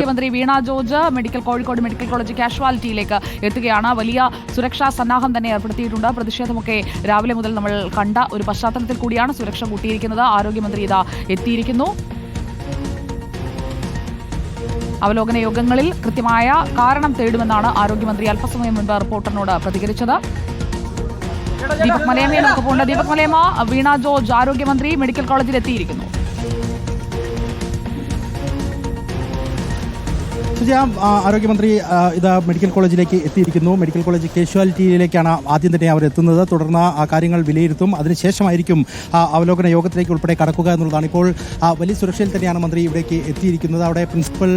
ആരോഗ്യമന്ത്രി Veena George medical Kozhikode medical college കാഷ്വാലിറ്റിയിലേക്ക് എത്തുകയാണ്. വലിയ സുരക്ഷാ സന്നാഹം തന്നെ ഏർപ്പെടുത്തിയിട്ടുണ്ട്. പ്രതിഷേധമൊക്കെ രാവിലെ മുതൽ നമ്മൾ കണ്ട ഒരു പശ്ചാത്തലത്തിൽ കൂടിയാണ് സുരക്ഷ കൂട്ടിയിരിക്കുന്നത്. ആരോഗ്യമന്ത്രി ഇതാ എത്തിയിരിക്കുന്നു. അവലോകന യോഗങ്ങളിൽ കൃത്യമായ കാരണം തേടുമെന്നാണ് ആരോഗ്യമന്ത്രി അല്പസമയം മുൻപ് റിപ്പോർട്ടറിനോട് പ്രതികരിച്ചത്. ദീപക് മലയമ്മയെ നമുക്ക് പോകേണ്ട ദീപക് മലയമ്മ വീണ ജോർജ് ആരോഗ്യമന്ത്രി മെഡിക്കൽ കോളേജിൽ എത്തിയിരിക്കുന്നു. സുജയ ആരോഗ്യമന്ത്രി ഇത് മെഡിക്കൽ കോളേജിലേക്ക് എത്തിയിരിക്കുന്നു. മെഡിക്കൽ കോളേജ് കാഷ്വാലിറ്റിയിലേക്കാണ് ആദ്യം തന്നെ അവർ എത്തുന്നത്. തുടർന്ന് ആ കാര്യങ്ങൾ വിലയിരുത്തും. അതിനുശേഷമായിരിക്കും ആ, അവലോകന യോഗത്തിലേക്ക് ഉൾപ്പെടെ കടക്കുക എന്നുള്ളതാണ്. ഇപ്പോൾ വലിയ സുരക്ഷയിൽ തന്നെയാണ് മന്ത്രി ഇവിടേക്ക് എത്തിയിരിക്കുന്നത്. അവിടെ പ്രിൻസിപ്പൽ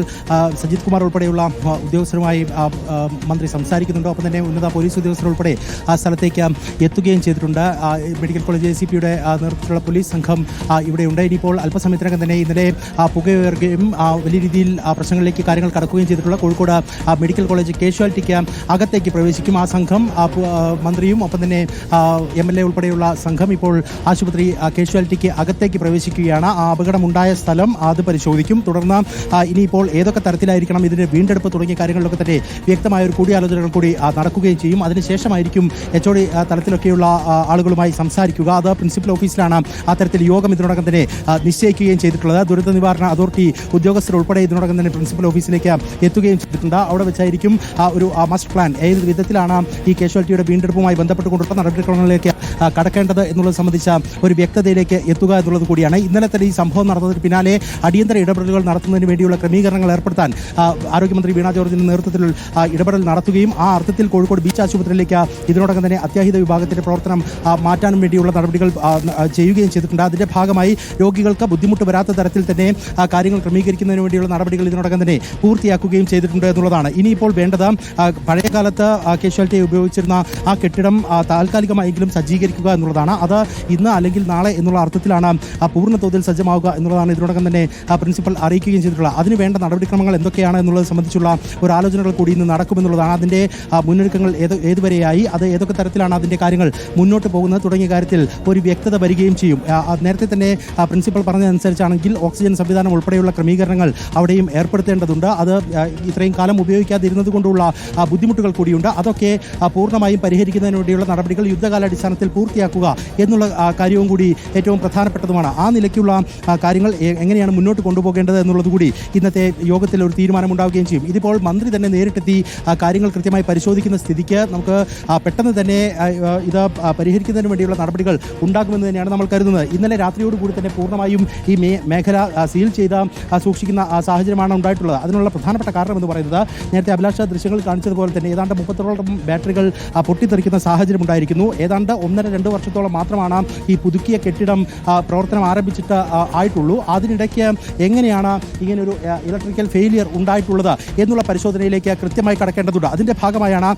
സജിത് കുമാർ ഉൾപ്പെടെയുള്ള ഉദ്യോഗസ്ഥരുമായി മന്ത്രി സംസാരിക്കുന്നുണ്ട്. ഒപ്പം തന്നെ ഉന്നത പോലീസ് ഉദ്യോഗസ്ഥർ ഉൾപ്പെടെ ആ സ്ഥലത്തേക്ക് എത്തുകയും ചെയ്തിട്ടുണ്ട്. മെഡിക്കൽ കോളേജ് എ സി പിയുടെ നേതൃത്വത്തിലുള്ള പോലീസ് സംഘം ഇവിടെ ഇനിയിപ്പോൾ അല്പസമയത്തിനകം തന്നെ ഇന്നലെ ആ, പുകയുയർക്കുകയും വലിയ രീതിയിൽ പ്രശ്നങ്ങളിലേക്ക് കാര്യങ്ങൾ കടക്കുകയും ചെയ്തിട്ടുള്ള കോഴിക്കോട് മെഡിക്കൽ കോളേജ് കേഷ്വാലിറ്റിക്ക് അകത്തേക്ക് പ്രവേശിക്കും. ആ സംഘം മന്ത്രിയും ഒപ്പം തന്നെ എം എൽ എ ഉൾപ്പെടെയുള്ള സംഘം ഇപ്പോൾ ആശുപത്രി കേഷ്വാലിറ്റിക്ക് അകത്തേക്ക് പ്രവേശിക്കുകയാണ്. ആ അപകടമുണ്ടായ സ്ഥലം അത് പരിശോധിക്കും. തുടർന്ന് ഇനിയിപ്പോൾ ഏതൊക്കെ തരത്തിലായിരിക്കണം ഇതിന്റെ വീണ്ടെടുപ്പ് തുടങ്ങിയ കാര്യങ്ങളിലൊക്കെ തന്നെ വ്യക്തമായ ഒരു കൂടിയാലോചനകൾ കൂടി നടക്കുകയും ചെയ്യും. അതിനുശേഷമായിരിക്കും എച്ച് ഒ ഡി തലത്തിലൊക്കെയുള്ള ആളുകളുമായി സംസാരിക്കുക. അത് പ്രിൻസിപ്പൽ ഓഫീസിലാണ് അത്തരത്തിൽ യോഗം ഇതിനോടകം തന്നെ നിശ്ചയിക്കുകയും ചെയ്തിട്ടുള്ളത്. ദുരന്ത നിവാരണ അതോറിറ്റി ഉദ്യോഗസ്ഥർ ഉൾപ്പെടെ ഇതിനോടകം തന്നെ പ്രിൻസിപ്പൽ ഓഫീസിലേക്ക് എത്തുകയും ചെയ്തിട്ടുണ്ട്. അവിടെ വെച്ചായിരിക്കും ഒരു മസ്റ്റ് പ്ലാൻ ഏത് വിധത്തിലാണ് ഈ കാഷ്വാലിറ്റിയുടെ വീണ്ടെടുപ്പുമായി ബന്ധപ്പെട്ടുകൊണ്ടുള്ള നടപടിക്രമങ്ങളിലേക്ക് കടക്കേണ്ടത് എന്നുള്ളത് സംബന്ധിച്ച ഒരു വ്യക്തതയിലേക്ക് എത്തുക എന്നുള്ളത് കൂടിയാണ്. ഇന്നലെ തന്നെ ഈ സംഭവം നടന്നതിന് പിന്നാലെ അടിയന്തര ഇടപെടലുകൾ നടത്തുന്നതിന് വേണ്ടിയുള്ള ക്രമീകരണങ്ങൾ ഏർപ്പെടുത്താൻ ആരോഗ്യമന്ത്രി വീണ ജോർജിന്റെ നേതൃത്വത്തിൽ ഇടപെടൽ നടത്തുകയും ആ അർത്ഥത്തിൽ കോഴിക്കോട് ബീച്ച് ആശുപത്രിയിലേക്ക് ഇതിനോടകം തന്നെ അത്യാഹിത വിഭാഗത്തിന്റെ പ്രവർത്തനം മാറ്റാനും വേണ്ടിയുള്ള നടപടികൾ ചെയ്യുകയും ചെയ്തിട്ടുണ്ട്. അതിന്റെ ഭാഗമായി രോഗികൾക്ക് ബുദ്ധിമുട്ട് വരാത്ത തരത്തിൽ തന്നെ കാര്യങ്ങൾ ക്രമീകരിക്കുന്നതിന് വേണ്ടിയുള്ള നടപടികൾ ഇതിനോടകം തന്നെ പൂർത്തിയാക്കുകയും ചെയ്തിട്ടുണ്ട് എന്നുള്ളതാണ്. ഇനിയിപ്പോൾ വേണ്ടത് പഴയകാലത്ത് പഴയ കാലത്ത് ഉപയോഗിച്ചിരുന്ന ആ കെട്ടിടം താൽക്കാലികമായെങ്കിലും താൽക്കാലികമായെങ്കിലും സജ്ജീകരിക്കുക എന്നുള്ളതാണ്. അത് ഇന്ന് അല്ലെങ്കിൽ നാളെ എന്നുള്ള അർത്ഥത്തിലാണ് പൂർണ തോതിൽ സജ്ജമാവുക എന്നുള്ളതാണ് ഇതിനോടകം തന്നെ പ്രിൻസിപ്പൽ അറിയിക്കുകയും ചെയ്തിട്ടുള്ളത്. അതിന് വേണ്ട നടപടിക്രമങ്ങൾ എന്തൊക്കെയാണ് എന്നുള്ളത് സംബന്ധിച്ചുള്ള ഒരു ആലോചനകൾ കൂടി ഇന്ന് നടക്കുമെന്നുള്ളതാണ്. അതിന്റെ മുന്നൊരുക്കങ്ങൾ ഏത് ഏതുവരെയായി അത് ഏതൊക്കെ തരത്തിലാണ് അതിന്റെ കാര്യങ്ങൾ മുന്നോട്ട് പോകുന്നത് തുടങ്ങിയ കാര്യത്തിൽ ഒരു വ്യക്തത വരികയും ചെയ്യും. നേരത്തെ തന്നെ പ്രിൻസിപ്പൽ പറഞ്ഞതനുസരിച്ചാണെങ്കിൽ ഓക്സിജൻ സംവിധാനം ഉൾപ്പെടെയുള്ള ക്രമീകരണങ്ങൾ അവിടെയും ഏർപ്പെടുത്തേണ്ടതുണ്ട്. അത് ഇത്രയും കാലം ഉപയോഗിക്കാതിരുന്നത് കൊണ്ടുള്ള ബുദ്ധിമുട്ടുകൾ കൂടിയുണ്ട്. അതൊക്കെ പൂർണമായും പരിഹരിക്കുന്നതിന് വേണ്ടിയുള്ള നടപടികൾ യുദ്ധകാലാടിസ്ഥാനത്തിൽ പൂർത്തിയാക്കുക എന്നുള്ള കാര്യവും കൂടി ഏറ്റവും പ്രധാനപ്പെട്ടതുമാണ്. ആ നിലയ്ക്കുള്ള കാര്യങ്ങൾ എങ്ങനെയാണ് മുന്നോട്ട് കൊണ്ടുപോകേണ്ടത് എന്നുള്ളത് കൂടി ഇന്നത്തെ യോഗത്തിൽ ഒരു തീരുമാനമുണ്ടാവുകയും ചെയ്യും. ഇതിപ്പോൾ മന്ത്രി തന്നെ നേരിട്ടെത്തി കാര്യങ്ങൾ കൃത്യമായി പരിശോധിക്കുന്ന സ്ഥിതിക്ക് നമുക്ക് പെട്ടെന്ന് തന്നെ ഇത് പരിഹരിക്കുന്നതിന് വേണ്ടിയുള്ള നടപടികൾ ഉണ്ടാകുമെന്ന് തന്നെയാണ് നമ്മൾ കരുതുന്നത്. ഇന്നലെ രാത്രിയോടുകൂടി തന്നെ പൂർണമായും ഈ മേഖല സീൽ ചെയ്ത സൂക്ഷിക്കുന്ന സാഹചര്യമാണ് ഉണ്ടായിട്ടുള്ളത്. അതിനുള്ള പ്രധാനപ്പെട്ട കാരണം എന്ന് പറയുന്നത് നേരത്തെ അഭിലാഷ ദൃശ്യങ്ങൾ കാണിച്ചതുപോലെ തന്നെ ഏതാണ്ട് മുപ്പത്തോളം ബാറ്ററികൾ പൊട്ടിത്തെറിക്കുന്ന സാഹചര്യം ഉണ്ടായിരിക്കുന്നു. ഏതാണ്ട് ഒന്നര രണ്ട് വർഷത്തോളം മാത്രമാണ് ഈ പുതുക്കിയ കെട്ടിടം പ്രവർത്തനം ആരംഭിച്ചിട്ട് ആയിട്ടുള്ളൂ. അതിനിടയ്ക്ക് എങ്ങനെയാണ് ഇങ്ങനൊരു ഇലക്ട്രിക്കൽ ഫെയിലിയർ ഉണ്ടായിട്ടുള്ളത് എന്നുള്ള പരിശോധനയിലേക്ക് കൃത്യമായി കടക്കേണ്ടതുണ്ട്. അതിന്റെ ഭാഗമായാണ്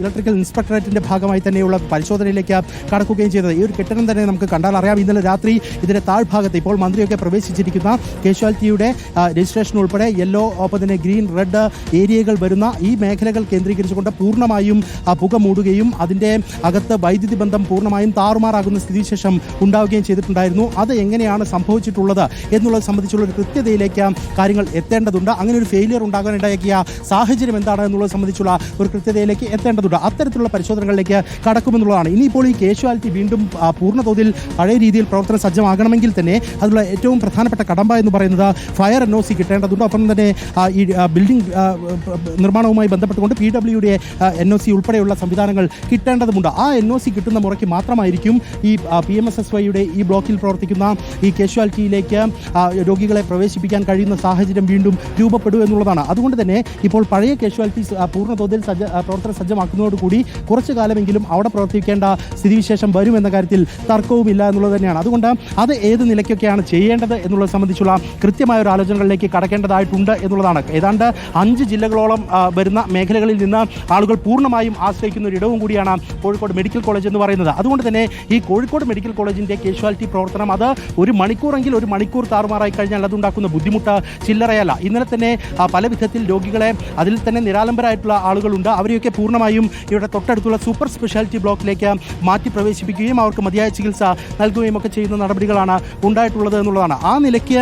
ഇലക്ട്രിക്കൽ ഇൻസ്പെക്ടറേറ്റിന്റെ ഭാഗമായി തന്നെയുള്ള പരിശോധനയിലേക്ക് കടക്കുകയും ചെയ്തത്. ഈ ഒരു കെട്ടിടം തന്നെ നമുക്ക് കണ്ടാൽ അറിയാം. ഇന്നലെ രാത്രി ഇതിന്റെ താഴ്ഭാഗത്ത് ഇപ്പോൾ മന്ത്രിയൊക്കെ പ്രവേശിച്ചിരിക്കുന്ന കേശുവാലിറ്റിയുടെ രജിസ്ട്രേഷൻ ഉൾപ്പെടെ യെല്ലോ ഒപ്പം തന്നെ ഗ്രീൻ റെഡ് ഏരിയകൾ വരുന്ന ഈ മേഖലകൾ കേന്ദ്രീകരിച്ചുകൊണ്ട് പൂർണമായും പുക മൂടുകയും അതിന്റെ അകത്ത് വൈദ്യുതി ബന്ധം പൂർണമായും താറുമാറാകുന്ന സ്ഥിതിവിശേഷം ഉണ്ടാവുകയും ചെയ്തിട്ടുണ്ടായിരുന്നു. അത് എങ്ങനെയാണ് സംഭവിച്ചിട്ടുള്ളത് എന്നുള്ളത് സംബന്ധിച്ചുള്ള ഒരു കൃത്യതയിലേക്ക് കാര്യങ്ങൾ എത്തേണ്ടതുണ്ട്. അങ്ങനെ ഒരു ഫെയിലിയർ ഉണ്ടാകാനിടയാക്കിയ സാഹചര്യം എന്താണ് എന്നുള്ളത് സംബന്ധിച്ചുള്ള ഒരു കൃത്യതയിലേക്ക് എത്തേണ്ടതുണ്ട്. അത്തരത്തിലുള്ള പരിശോധനകളിലേക്ക് കടക്കുമെന്നുള്ളതാണ്. ഇനിയിപ്പോൾ ഈ കേഷ്വാലിറ്റി വീണ്ടും പൂർണതോതിൽ പഴയ രീതിയിൽ പ്രവർത്തന സജ്ജമാകണമെങ്കിൽ തന്നെ അതിലുള്ള ഏറ്റവും പ്രധാനപ്പെട്ട കടമ്പ എന്ന് പറയുന്നത് ഫയർ എൻ ഒ സി കിട്ടേണ്ടതുണ്ട്. ഒപ്പം തന്നെ ഈ ബിൽഡിംഗ് നിർമ്മാണവുമായി ബന്ധപ്പെട്ടുകൊണ്ട് പി ഡബ്ല്യുടെ എൻ ഒ സി ഉൾപ്പെടെയുള്ള സംവിധാനങ്ങൾ കിട്ടേണ്ടതുണ്ട് ആ എൻ ഒ സി കിട്ടുന്ന മുറയ്ക്ക് മാത്രമായിരിക്കും ഈ പി എം എസ് എസ് വൈയുടെ ഈ ബ്ലോക്കിൽ പ്രവർത്തിക്കുന്ന ഈ കാഷ്വാലിറ്റിയിലേക്ക് രോഗികളെ പ്രവേശിപ്പിക്കാൻ കഴിയുന്ന സാഹചര്യം വീണ്ടും രൂപപ്പെടും എന്നുള്ളതാണ്. അതുകൊണ്ട് തന്നെ ഇപ്പോൾ പഴയ കാഷ്വാലിറ്റി പൂർണ തോതിൽ സജ്ജ പ്രവർത്തന സജ്ജമാക്കുന്നതോടുകൂടി കുറച്ചു കാലമെങ്കിലും അവിടെ പ്രവർത്തിക്കേണ്ട സ്ഥിതിവിശേഷം വരുമെന്ന കാര്യത്തിൽ തർക്കവുമില്ല എന്നുള്ളത് തന്നെയാണ്. അതുകൊണ്ട് അത് ഏത് നിലയ്ക്കൊക്കെയാണ് ചെയ്യേണ്ടത് എന്നുള്ളത് സംബന്ധിച്ചുള്ള കൃത്യമായ ഒരു ആലോചനകളിലേക്ക് കടക്കേണ്ടതായിട്ടുണ്ട് എന്നുള്ളതാണ്. ഏതാണ്ട് അഞ്ച് ജില്ലകളോളം വരുന്ന മേഖലകളിൽ നിന്ന് ആളുകൾ പൂർണമായും ആശ്രയിക്കുന്ന ഒരു ഇടവും കൂടിയാണ് കോഴിക്കോട് മെഡിക്കൽ കോളേജ് എന്ന് പറയുന്നത്. അതുകൊണ്ട് തന്നെ ഈ കോഴിക്കോട് മെഡിക്കൽ കോളേജിന്റെ കാഷ്വാലിറ്റി പ്രവർത്തനം അത് ഒരു മണിക്കൂറെങ്കിൽ ഒരു മണിക്കൂർ താറുമാറായി കഴിഞ്ഞാൽ അതുണ്ടാക്കുന്ന ബുദ്ധിമുട്ട് ചില്ലറയല്ല. ഇന്നലെ തന്നെ പല വിധത്തിൽ രോഗികളെ അതിൽ തന്നെ നിരാലംബരായിട്ടുള്ള ആളുകളുണ്ട്. അവരെയൊക്കെ പൂർണമായും ഇവിടെ തൊട്ടടുത്തുള്ള സൂപ്പർ സ്പെഷ്യാലിറ്റി ബ്ലോക്കിലേക്ക് മാറ്റി പ്രവേശിപ്പിക്കുകയും അവർക്ക് മതിയായ ചികിത്സ നൽകുകയും ഒക്കെ ചെയ്യുന്ന നടപടികളാണ് ഉണ്ടായിട്ടുള്ളത് എന്നുള്ളതാണ്. ആ നിലയ്ക്ക്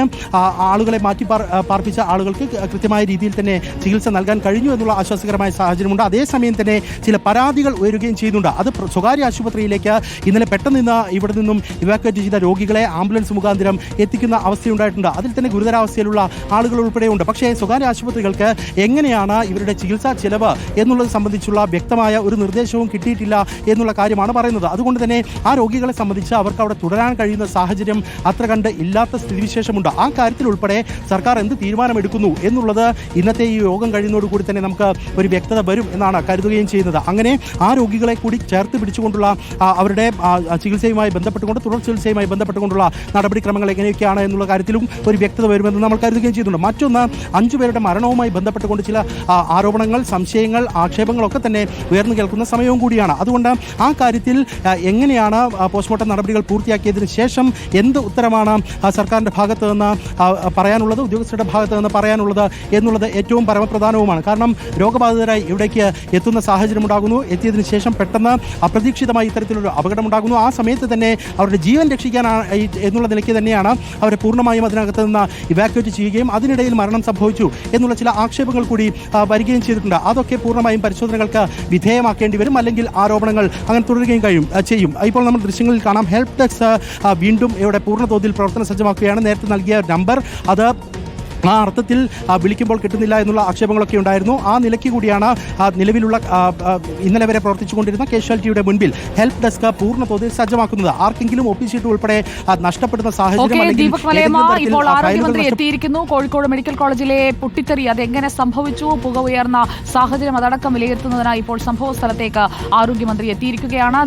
ആളുകളെ മാറ്റി പാർപ്പിച്ച ആളുകൾക്ക് കൃത്യമായ രീതിയിൽ തന്നെ ചികിത്സ നൽകാൻ കഴിഞ്ഞു എന്നുള്ള ആശ്വാസകരമായ സാഹചര്യമുണ്ട്. അതേസമയം തന്നെ ചില പരാതികൾ ഉയരുകയും ചെയ്യുന്നുണ്ട്. അത് സ്വകാര്യ ആശുപത്രിയിലേക്ക് ഇന്നലെ പെട്ടെന്ന് നിന്ന് ഇവിടെ നിന്നും ഇവാക്വേറ്റ് ചെയ്ത രോഗികളെ ആംബുലൻസ് മുഖാന്തരം എത്തിക്കുന്ന അവസ്ഥയുണ്ടായിട്ടുണ്ട്. അതിൽ തന്നെ ഗുരുതരാവസ്ഥയിലുള്ള ആളുകൾ ഉൾപ്പെടെയുണ്ട്. പക്ഷേ സ്വകാര്യ ആശുപത്രികൾക്ക് എങ്ങനെയാണ് ഇവരുടെ ചികിത്സാ ചെലവ് എന്നുള്ളത് സംബന്ധിച്ചുള്ള വ്യക്തമായ ഒരു നിർദ്ദേശവും കിട്ടിയിട്ടില്ല എന്നുള്ള കാര്യമാണ് പറയുന്നത്. അതുകൊണ്ട് തന്നെ ആ രോഗികളെ സംബന്ധിച്ച് അവർക്ക് അവിടെ തുടരാൻ കഴിയുന്ന സാഹചര്യം അത്ര കണ്ട് ഇല്ലാത്ത സ്ഥിതിവിശേഷമുണ്ട്. ആ കാര്യത്തിൽ ഉൾപ്പെടെ സർക്കാർ എന്ത് തീരുമാനമെടുക്കുന്നു എന്നുള്ളത് ഇന്നത്തെ ഈ യോഗം കഴിയുന്നതോടുകൂടി തന്നെ നമുക്ക് ഒരു വ്യക്തത വരും എന്നാണ് കരുതുകയും ചെയ്യുന്നത്. അങ്ങനെ ആ രോഗികളെ കൂടി ചേർത്ത് പിടിച്ചുകൊണ്ടുള്ള അവരുടെ ചികിത്സയുമായി ബന്ധപ്പെട്ടുകൊണ്ട് തുടർ ചികിത്സയുമായി ബന്ധപ്പെട്ടുകൊണ്ടുള്ള നടപടിക്രമങ്ങൾ എങ്ങനെയൊക്കെയാണ് എന്നുള്ള കാര്യത്തിലും ഒരു വ്യക്തത വരുമെന്ന് നമ്മൾ കരുതുകയും ചെയ്യുന്നുണ്ട്. മറ്റൊന്ന് അഞ്ചു പേരുടെ മരണവുമായി ബന്ധപ്പെട്ടുകൊണ്ട് ചില ആരോപണങ്ങൾ സംശയങ്ങൾ ആക്ഷേപങ്ങളൊക്കെ തന്നെ ഉയർന്നു കേൾക്കുന്ന സമയവും കൂടിയാണ്. അതുകൊണ്ട് ആ കാര്യത്തിൽ എങ്ങനെയാണ് പോസ്റ്റ്മോർട്ടം നടപടികൾ പൂർത്തിയാക്കിയതിന് ശേഷം എന്ത് ഉത്തരമാണ് സർക്കാരിന്റെ ഭാഗത്ത് നിന്ന് പറയാനുള്ളത് ഉദ്യോഗസ്ഥരുടെ ഭാഗത്ത് നിന്ന് പറയാനുള്ളത് എന്നുള്ളത് ഏറ്റവും പരമപ്രധാനവുമാണ്. കാരണം രോഗബാധിതരായി ഇവിടേക്ക് എത്തുന്ന സാഹചര്യം ഉണ്ടാകുന്നു. എത്തിയതിനു ശേഷം പെട്ടെന്ന് അപ്രതീക്ഷിതമായി ഇത്തരത്തിലൊരു അപകടമുണ്ടാകുന്നു. ആ സമയത്ത് തന്നെ അവരുടെ ജീവൻ രക്ഷിക്കാനാണ് എന്നുള്ള നിലയ്ക്ക് തന്നെയാണ് അവരെ പൂർണമായും അതിനകത്ത് നിന്ന് ഇവാക്യുവേറ്റ് ചെയ്യുകയും അതിനിടയിൽ മരണം സംഭവിച്ചു എന്നുള്ള ചില ആക്ഷേപങ്ങൾ കൂടി വരികയും ചെയ്തിട്ടുണ്ട്. അതൊക്കെ പൂർണമായും പരിശോധനകൾക്ക് വിധേയമാക്കേണ്ടി വരും അല്ലെങ്കിൽ ആരോപണങ്ങൾ അങ്ങനെ തുടരുകയും കഴിയും ചെയ്യും. ഇപ്പോൾ നമ്മൾ ദൃശ്യങ്ങളിൽ കാണാം. ഹെൽപ്പ് ഡെസ്ക് വീണ്ടും ഇവിടെ പൂർണതോതിൽ പ്രവർത്തന സജ്ജമാക്കുകയാണ്. നേരത്തെ നൽകിയ നമ്പർ അത് ആ അർത്ഥത്തിൽ വിളിക്കുമ്പോൾ കിട്ടുന്നില്ല എന്നുള്ള ആക്ഷേപങ്ങളൊക്കെ ഉണ്ടായിരുന്നു. ആ നിലയ്ക്ക് കൂടിയാണ് നിലവിലുള്ള ഇന്നലെ വരെ പ്രവർത്തിച്ചുകൊണ്ടിരുന്ന കാഷ്വാലിറ്റിയുടെ മുൻപിൽ ഹെൽപ്പ് ഡെസ്ക് പൂർണ തോതിൽ സജ്ജമാക്കുന്നത്. ആർക്കെങ്കിലും ഒ പി സീറ്റ് ഉൾപ്പെടെ നഷ്ടപ്പെടുന്ന സാഹചര്യം എത്തിയിരിക്കുന്നു. കോഴിക്കോട് മെഡിക്കൽ കോളേജിലെ പൊട്ടിത്തെറി അതെങ്ങനെ സംഭവിച്ചു? പുക ഉയർന്ന സാഹചര്യം അതടക്കം വിലയിരുത്തുന്നതിനായി ഇപ്പോൾ സംഭവ സ്ഥലത്തേക്ക് ആരോഗ്യമന്ത്രി എത്തിയിരിക്കുകയാണ്.